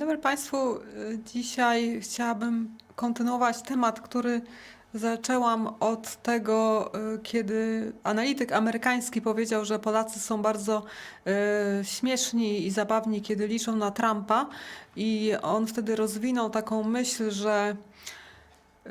Dzień dobry Państwu. Dzisiaj chciałabym kontynuować temat, który zaczęłam od tego, y, kiedy analityk amerykański powiedział, że Polacy są bardzo y, śmieszni i zabawni, kiedy liczą na Trumpa. I on wtedy rozwinął taką myśl, że y,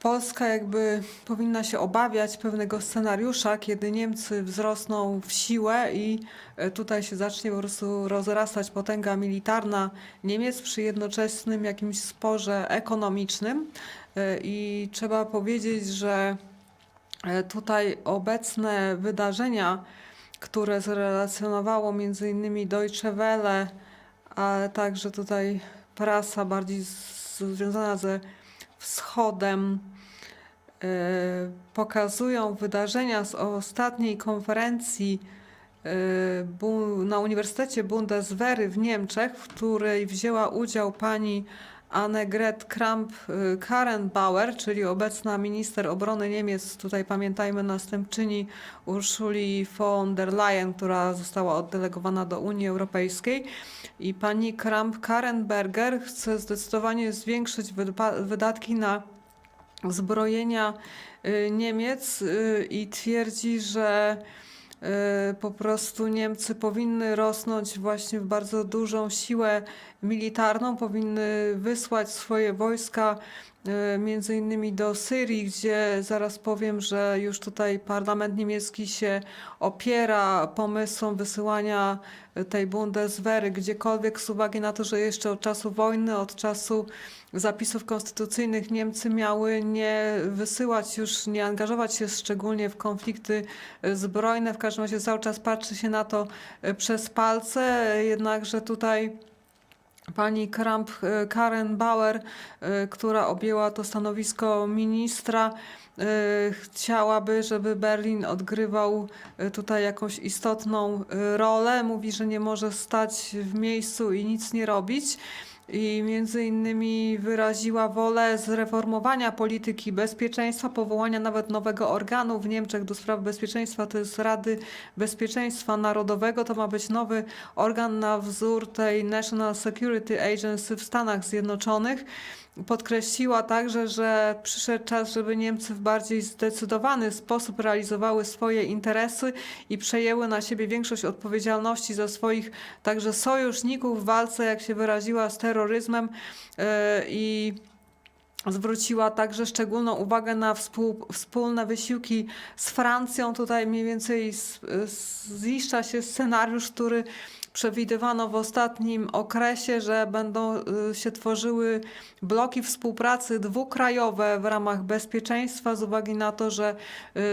Polska jakby powinna się obawiać pewnego scenariusza, kiedy Niemcy wzrosną w siłę i e, tutaj się zacznie po prostu rozrastać potęga militarna Niemiec przy jednoczesnym jakimś sporze ekonomicznym. E, I trzeba powiedzieć, że e, tutaj obecne wydarzenia, które zrelacjonowało innymi Deutsche Welle, ale także tutaj prasa bardziej związana ze wschodem, e, pokazują wydarzenia z ostatniej konferencji e, na Uniwersytecie Bundeswehry w Niemczech, w której wzięła udział pani Annegret Kramp-Karrenbauer, czyli obecna minister obrony Niemiec, tutaj pamiętajmy następczyni Urszuli von der Leyen, która została oddelegowana do Unii Europejskiej. I pani Kramp-Karrenberger chce zdecydowanie zwiększyć wyda- wydatki na zbrojenia y, Niemiec y, i twierdzi, że y, po prostu Niemcy powinny rosnąć właśnie w bardzo dużą siłę militarną, powinny wysłać swoje wojska y, między innymi do Syrii, gdzie zaraz powiem, że już tutaj parlament niemiecki się opiera pomysłom wysyłania y, tej Bundeswehry gdziekolwiek z uwagi na to, że jeszcze od czasu wojny, od czasu zapisów konstytucyjnych Niemcy miały nie wysyłać już, nie angażować się szczególnie w konflikty e, zbrojne. W każdym razie cały czas patrzy się na to e, przez palce, jednakże tutaj pani Kramp e, Karen Bauer, e, która objęła to stanowisko ministra, e, chciałaby, żeby Berlin odgrywał tutaj jakąś istotną rolę. Mówi, że nie może stać w miejscu i nic nie robić i między innymi wyraziła wolę zreformowania polityki bezpieczeństwa, powołania nawet nowego organu w Niemczech do spraw bezpieczeństwa, to jest Rady Bezpieczeństwa Narodowego. To ma być nowy organ na wzór tej National Security Agency w Stanach Zjednoczonych. Podkreśliła także, że przyszedł czas, żeby Niemcy w bardziej zdecydowany sposób realizowały swoje interesy i przejęły na siebie większość odpowiedzialności za swoich także sojuszników w walce, jak się wyraziła, z terroryzmem e, i zwróciła także szczególną uwagę na współ, wspólne wysiłki z Francją. Tutaj mniej więcej z- z- ziszcza się scenariusz, który przewidywano w ostatnim okresie, że będą y, się tworzyły bloki współpracy dwukrajowe w ramach bezpieczeństwa z uwagi na to, że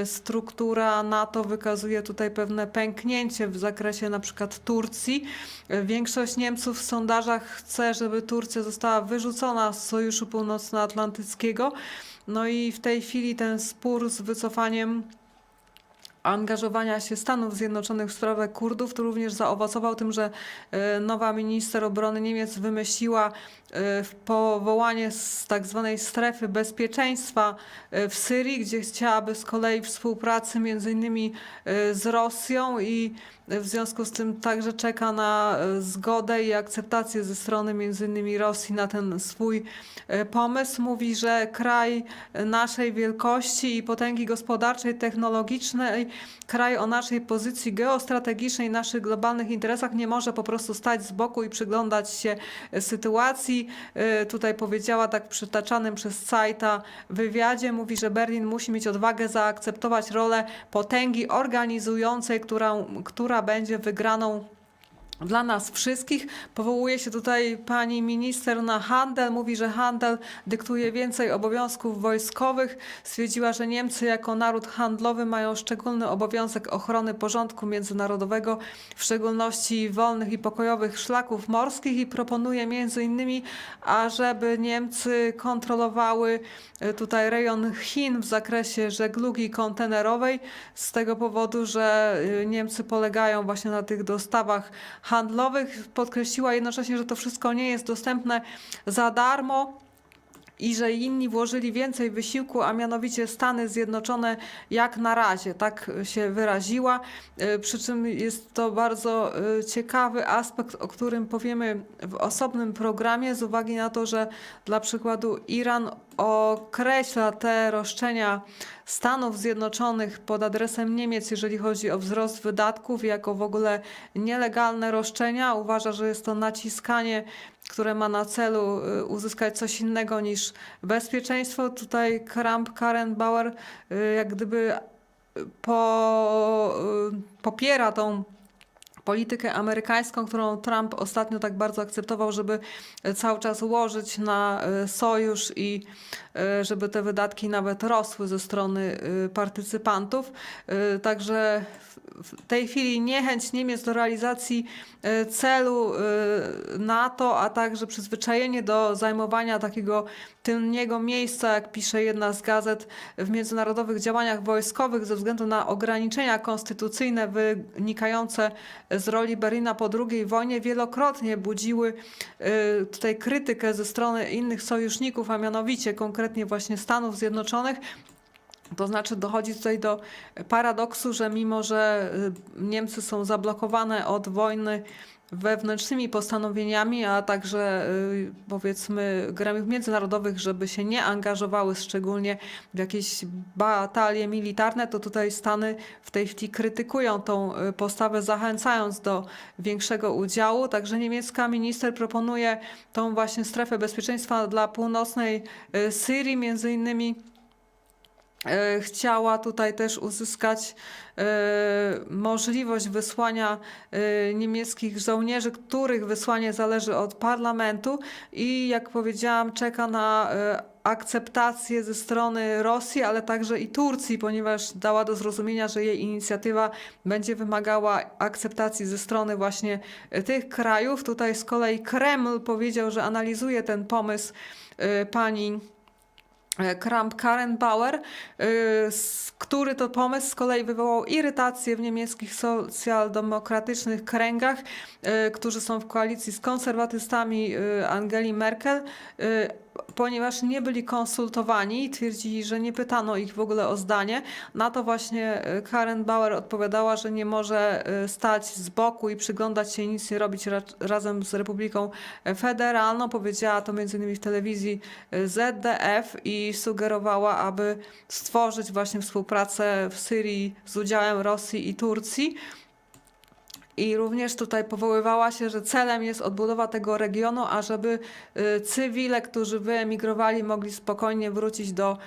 y, struktura NATO wykazuje tutaj pewne pęknięcie w zakresie na przykład Turcji. Y, Większość Niemców w sondażach chce, żeby Turcja została wyrzucona z Sojuszu Północnoatlantyckiego. No i w tej chwili ten spór z wycofaniem angażowania się Stanów Zjednoczonych w sprawę Kurdów, to również zaowocował tym, że e, nowa minister obrony Niemiec wymyśliła e, powołanie z tak zwanej strefy bezpieczeństwa e, w Syrii, gdzie chciałaby z kolei współpracy między innymi z Rosją i w związku z tym także czeka na e, zgodę i akceptację ze strony między innymi Rosji na ten swój e, pomysł. Mówi, że kraj naszej wielkości i potęgi gospodarczej, technologicznej, kraj o naszej pozycji geostrategicznej, naszych globalnych interesach nie może po prostu stać z boku i przyglądać się e, sytuacji. E, Tutaj powiedziała tak przytaczanym przez Cajta wywiadzie, mówi, że Berlin musi mieć odwagę zaakceptować rolę potęgi organizującej, która, która będzie wygraną dla nas wszystkich. Powołuje się tutaj pani minister na handel. Mówi, że handel dyktuje więcej obowiązków wojskowych. Stwierdziła, że Niemcy jako naród handlowy mają szczególny obowiązek ochrony porządku międzynarodowego, w szczególności wolnych i pokojowych szlaków morskich i proponuje między innymi, ażeby Niemcy kontrolowały e, tutaj rejon Chin w zakresie żeglugi kontenerowej z tego powodu, że y, Niemcy polegają właśnie na tych dostawach handlowych. Podkreśliła jednocześnie, że to wszystko nie jest dostępne za darmo. I że inni włożyli więcej wysiłku, a mianowicie Stany Zjednoczone jak na razie, tak się wyraziła. Y, Przy czym jest to bardzo y, ciekawy aspekt, o którym powiemy w osobnym programie, z uwagi na to, że dla przykładu Iran określa te roszczenia Stanów Zjednoczonych pod adresem Niemiec, jeżeli chodzi o wzrost wydatków, jako w ogóle nielegalne roszczenia. Uważa, że jest to naciskanie, które ma na celu y, uzyskać coś innego niż bezpieczeństwo. Tutaj Kramp Karrenbauer y, jak gdyby po, y, popiera tą politykę amerykańską, którą Trump ostatnio tak bardzo akceptował, żeby cały czas łożyć na sojusz i żeby te wydatki nawet rosły ze strony y, partycypantów. Y, Także w- tej chwili niechęć Niemiec do realizacji y, celu y, NATO, a także przyzwyczajenie do zajmowania takiego tylniego miejsca, jak pisze jedna z gazet, w międzynarodowych działaniach wojskowych ze względu na ograniczenia konstytucyjne wynikające z roli Berlina po II wojnie wielokrotnie budziły y, tutaj krytykę ze strony innych sojuszników, a mianowicie konkretnie właśnie Stanów Zjednoczonych. To znaczy dochodzi tutaj do paradoksu, że mimo, że y, Niemcy są zablokowane od wojny wewnętrznymi postanowieniami, a także y, powiedzmy gremiów międzynarodowych, żeby się nie angażowały szczególnie w jakieś batalie militarne, to tutaj Stany w tej chwili krytykują tą y, postawę, zachęcając do większego udziału. Także niemiecka minister proponuje tą właśnie strefę bezpieczeństwa dla północnej Syrii, między innymi chciała tutaj też uzyskać e, możliwość wysłania e, niemieckich żołnierzy, których wysłanie zależy od parlamentu i jak powiedziałam, czeka na e, akceptację ze strony Rosji, ale także i Turcji, ponieważ dała do zrozumienia, że jej inicjatywa będzie wymagała akceptacji ze strony właśnie e, tych krajów. Tutaj z kolei Kreml powiedział, że analizuje ten pomysł e, pani e, Kramp Karrenbauer, y, s- który to pomysł z kolei wywołał irytację w niemieckich socjaldemokratycznych kręgach, y, którzy są w koalicji z konserwatystami y, Angeli Merkel, y, ponieważ nie byli konsultowani i twierdzili, że nie pytano ich w ogóle o zdanie. Na to właśnie y, Karen Bauer odpowiadała, że nie może y, stać z boku i przyglądać się nic nie robić ra- razem z Republiką Federalną. Powiedziała to m.in. w telewizji y, ZDF i sugerowała, aby stworzyć właśnie współpracę w Syrii z udziałem Rosji i Turcji. I również tutaj powoływała się, że celem jest odbudowa tego regionu, ażeby y, cywile, którzy wyemigrowali, mogli spokojnie wrócić do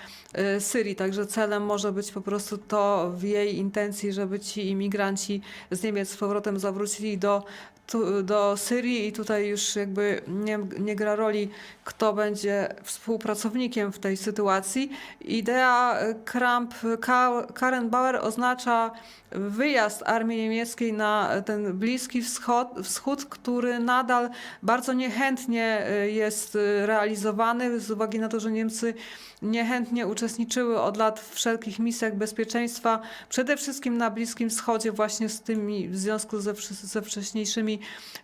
y, Syrii. Także celem może być po prostu to w jej intencji, żeby ci imigranci z Niemiec z powrotem zawrócili do, tu, do Syrii i tutaj już jakby nie, nie gra roli, kto będzie współpracownikiem w tej sytuacji. Idea y, Kramp Ka- Karen Bauer oznacza wyjazd armii niemieckiej na ten Bliski Wschód, wschód, który nadal bardzo niechętnie y, jest realizowany z uwagi na to, że Niemcy niechętnie uczestniczyły od lat w wszelkich misjach bezpieczeństwa, przede wszystkim na Bliskim Wschodzie właśnie z tymi, w związku ze, ze wcześniejszymi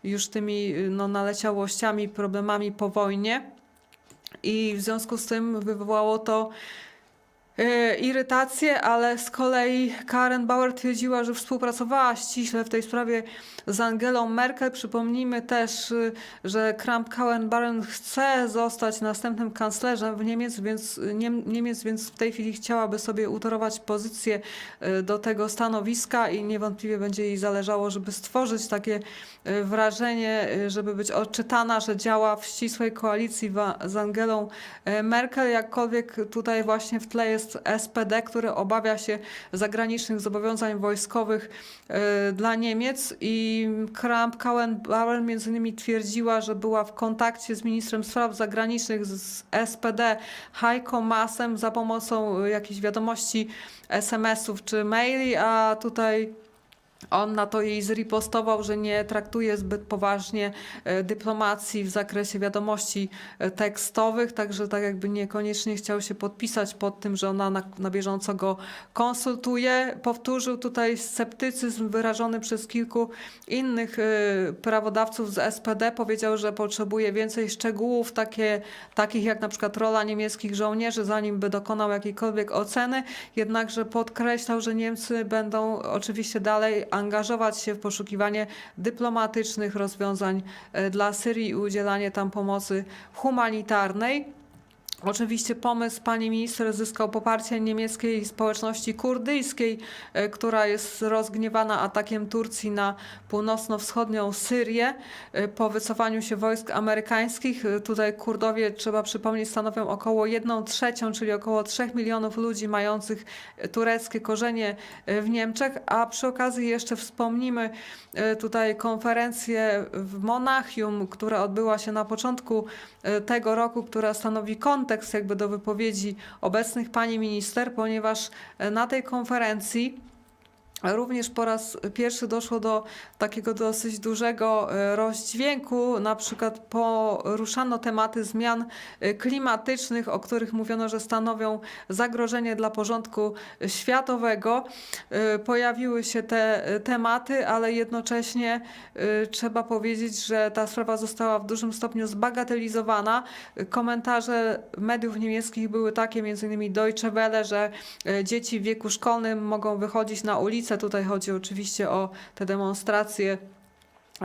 już tymi y, no, naleciałościami, problemami po wojnie. I w związku z tym wywołało to irytację, ale z kolei Karen Bauer twierdziła, że współpracowała ściśle w tej sprawie z Angelą Merkel. Przypomnijmy też, y, że Kramp Karrenbauer chce zostać następnym kanclerzem w Niemiec, więc, Niem, Niemiec, więc w tej chwili chciałaby sobie utorować pozycję y, do tego stanowiska i niewątpliwie będzie jej zależało, żeby stworzyć takie y, wrażenie, y, żeby być odczytana, że działa w ścisłej koalicji z Angelą e, Merkel, jakkolwiek tutaj właśnie w tle jest SPD, który obawia się zagranicznych zobowiązań wojskowych e, dla Niemiec i Kramp Kauenbauer między innymi twierdziła, że była w kontakcie z ministrem spraw zagranicznych z SPD Heiko Maasem za pomocą e, jakichś wiadomości SMS-ów czy maili, a tutaj On na to jej zripostował, że nie traktuje zbyt poważnie e, dyplomacji w zakresie wiadomości e, tekstowych, także tak jakby niekoniecznie chciał się podpisać pod tym, że ona na, na bieżąco go konsultuje. Powtórzył tutaj sceptycyzm wyrażony przez kilku innych e, prawodawców z SPD. Powiedział, że potrzebuje więcej szczegółów, takie, takich jak na przykład rola niemieckich żołnierzy, zanim by dokonał jakiejkolwiek oceny. Jednakże podkreślał, że Niemcy będą oczywiście dalej angażować się w poszukiwanie dyplomatycznych rozwiązań e, dla Syrii i udzielanie tam pomocy humanitarnej. Oczywiście pomysł pani minister zyskał poparcie niemieckiej społeczności kurdyjskiej, e, która jest rozgniewana atakiem Turcji na północno-wschodnią Syrię e, po wycofaniu się wojsk amerykańskich. E, Tutaj Kurdowie, trzeba przypomnieć, stanowią około 1 trzecią, czyli około 3 milionów ludzi mających tureckie korzenie w Niemczech, a przy okazji jeszcze wspomnimy tutaj konferencję w Monachium, która odbyła się na początku tego roku, która stanowi kontekst jakby do wypowiedzi obecnych pani minister, ponieważ e, na tej konferencji Również po raz pierwszy doszło do takiego dosyć dużego e, rozdźwięku. Na przykład poruszano tematy zmian e, klimatycznych, o których mówiono, że stanowią zagrożenie dla porządku światowego. E, Pojawiły się te tematy, ale jednocześnie trzeba powiedzieć, że ta sprawa została w dużym stopniu zbagatelizowana. Komentarze mediów niemieckich były takie, między innymi Deutsche Welle, że dzieci w wieku szkolnym mogą wychodzić na ulicę. Tutaj chodzi oczywiście o te demonstracje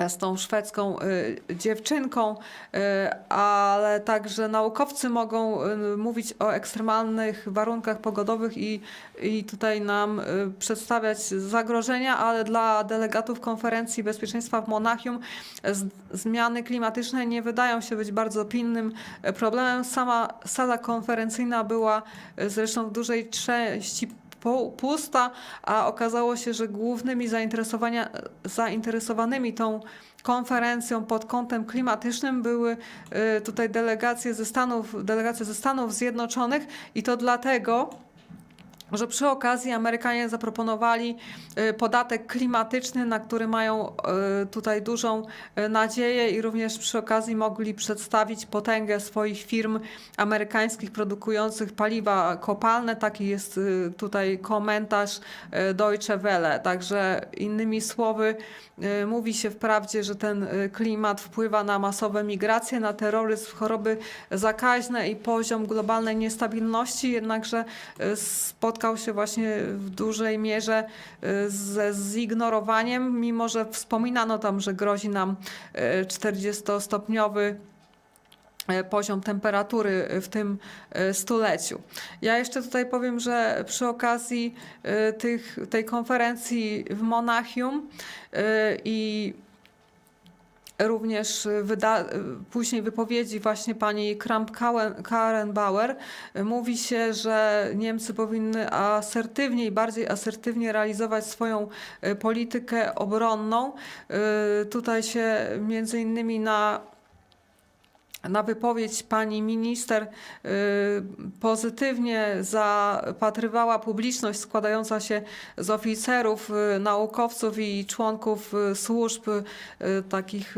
z tą szwedzką y, dziewczynką, y, ale także naukowcy mogą mówić o ekstremalnych warunkach pogodowych i, i tutaj nam przedstawiać zagrożenia, ale dla delegatów konferencji bezpieczeństwa w Monachium zmiany klimatyczne nie wydają się być bardzo pilnym problemem. Sama sala konferencyjna była zresztą w dużej części pusta, a okazało się, że głównymi zainteresowanymi tą konferencją pod kątem klimatycznym były y, tutaj delegacje ze Stanów, delegacje ze Stanów Zjednoczonych i to dlatego, że przy okazji Amerykanie zaproponowali y, podatek klimatyczny, na który mają y, tutaj dużą y, nadzieję i również przy okazji mogli przedstawić potęgę swoich firm amerykańskich produkujących paliwa kopalne. Taki jest tutaj komentarz Deutsche Welle. Także innymi słowy mówi się wprawdzie, że ten klimat wpływa na masowe migracje, na terroryzm, choroby zakaźne i poziom globalnej niestabilności, jednakże y, spotkał się właśnie w dużej mierze y, ze zignorowaniem, mimo że wspominano tam, że grozi nam y, 40-stopniowy e, poziom temperatury w tym stuleciu. Ja jeszcze tutaj powiem, że przy okazji tych, tej konferencji w Monachium i również później wypowiedzi właśnie pani Kramp-Karrenbauer y, mówi się, że Niemcy powinny asertywniej, bardziej asertywnie realizować swoją y, politykę obronną. Y, Tutaj się między innymi na na wypowiedź pani minister y, pozytywnie zapatrywała publiczność składająca się z oficerów, y, naukowców i członków y, służb takich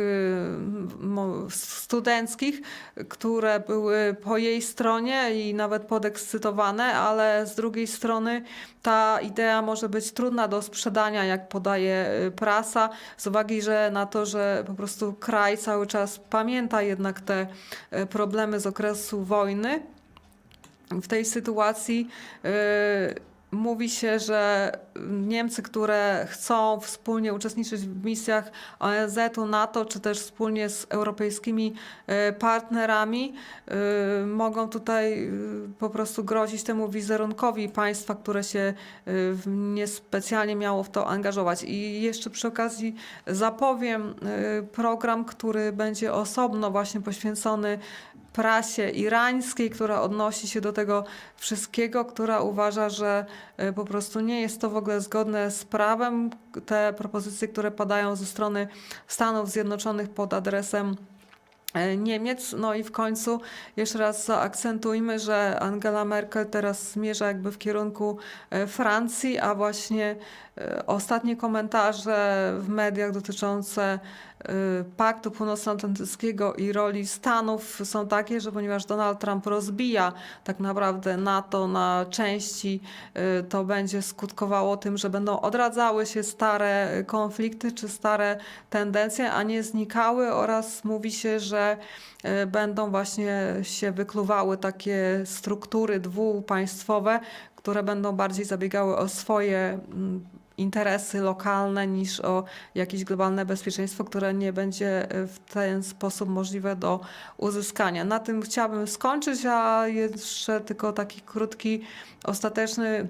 studenckich, które były po jej stronie i nawet podekscytowane, ale z drugiej strony ta idea może być trudna do sprzedania, jak podaje prasa, z uwagi że na to, że po prostu kraj cały czas pamięta jednak te problemy z okresu wojny. W tej sytuacji y, mówi się, że Niemcy, które chcą wspólnie uczestniczyć w misjach ONZ-u, NATO, czy też wspólnie z europejskimi y, partnerami, y, mogą tutaj y, po prostu grozić temu wizerunkowi państwa, które się niespecjalnie miało w to angażować. I jeszcze przy okazji zapowiem program, który będzie osobno właśnie poświęcony prasie irańskiej, która odnosi się do tego wszystkiego, która uważa, że y, po prostu nie jest to w ogóle zgodne z prawem. Te propozycje, które padają ze strony Stanów Zjednoczonych pod adresem e, Niemiec. No i w końcu jeszcze raz zaakcentujmy, że Angela Merkel teraz zmierza jakby w kierunku e, Francji, a właśnie e, E, Ostatnie komentarze w mediach dotyczące e, Paktu Północnoatlantyckiego i roli Stanów są takie, że ponieważ Donald Trump rozbija tak naprawdę NATO na części, e, to będzie skutkowało tym, że będą odradzały się stare konflikty czy stare tendencje, a nie znikały oraz mówi się, że e, będą właśnie się wykluwały takie struktury dwupaństwowe, które będą bardziej zabiegały o swoje mm, interesy lokalne niż o jakieś globalne bezpieczeństwo, które nie będzie e, w ten sposób możliwe do uzyskania. Na tym chciałabym skończyć, a jeszcze tylko taki krótki, ostateczny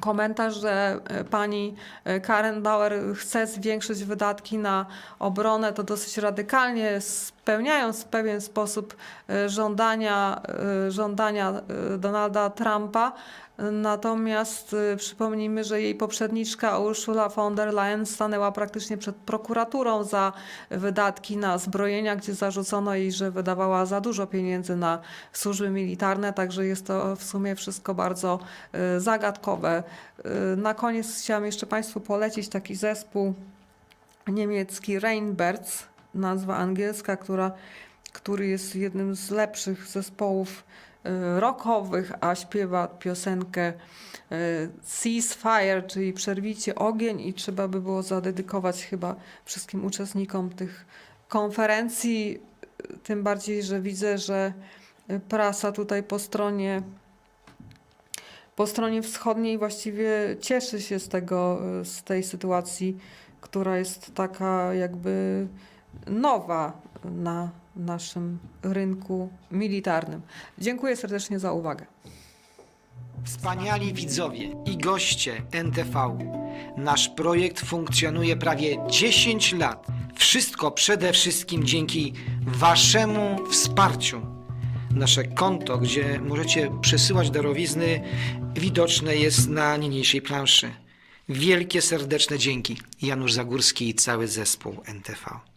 komentarz, że e, pani e, Karen Bauer chce zwiększyć wydatki na obronę, to dosyć radykalnie, spełniając w pewien sposób żądania, żądania Donalda Trumpa. Natomiast e, przypomnijmy, że jej poprzedniczka Ursula von der Leyen stanęła praktycznie przed prokuraturą za wydatki na zbrojenia, gdzie zarzucono jej, że wydawała za dużo pieniędzy na służby militarne, także jest to w sumie wszystko bardzo e, zagadkowe. E, Na koniec chciałam jeszcze Państwu polecić taki zespół niemiecki Rainbirds, nazwa angielska, która, który jest jednym z lepszych zespołów rockowych, a śpiewa piosenkę e, Ceasefire, czyli przerwijcie ogień i trzeba by było zadedykować chyba wszystkim uczestnikom tych konferencji, tym bardziej, że widzę, że prasa tutaj po stronie po stronie wschodniej właściwie cieszy się z tego, z tej sytuacji, która jest taka jakby nowa na naszym rynku militarnym. Dziękuję serdecznie za uwagę. Wspaniali widzowie i goście NTV. Nasz projekt funkcjonuje prawie 10 lat. Wszystko przede wszystkim dzięki Waszemu wsparciu. Nasze konto, gdzie możecie przesyłać darowizny, widoczne jest na niniejszej planszy. Wielkie serdeczne dzięki. Janusz Zagórski i cały zespół NTV.